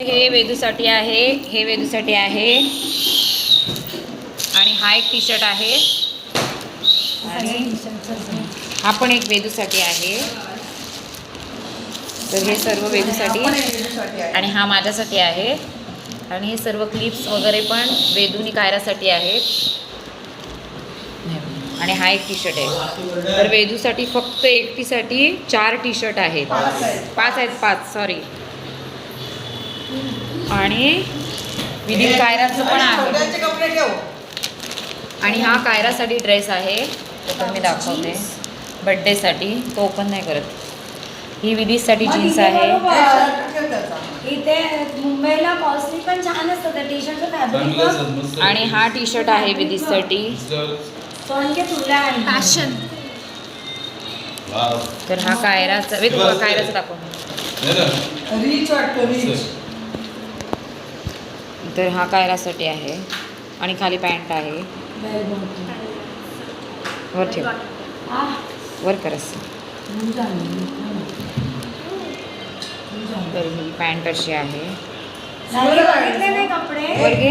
हे वेदूसाठी आहे हे वेदूसाठी आहे. आणि हा एक टी शर्ट आहे. आणि हा पण एक वेदूसाठी आहे. तर हे सर्व वेदूसाठी आणि हा माझ्यासाठी आहे. आणि हे सर्व क्लिप्स वगैरे पण वेदूनी कायरासाठी आहेत. आणि हा एक टी शर्ट आहे. तर वेदूसाठी फक्त एकटीसाठी चार टी शर्ट आहेत. पाच आहेत पाच सॉरी आणि विदित कायराचं पण आहे. आणि हा कायरासाठी ड्रेस आहे. तो पण मी दाखवते. बड्डेसाठी तो ओपन नाही करत. ही विधीसाठी जीन्स आहे. इथे मुंबईला कॉस्टली पण छान असतं. त्या टी मस्त आणि हा टी शर्ट आहे विधीसाठी. पण. घे तुला आणि फॅशन. तर हा कायराचा वेद कायराचा दाखव? रीच वाटतो रीच. तर हा कायरासाठी आहे आणि खाली पॅन्ट आहे. वर ठेव वर कर असं. भूल झाली. भूल झाली. तर ही पॅन्ट अशी आहे वर घे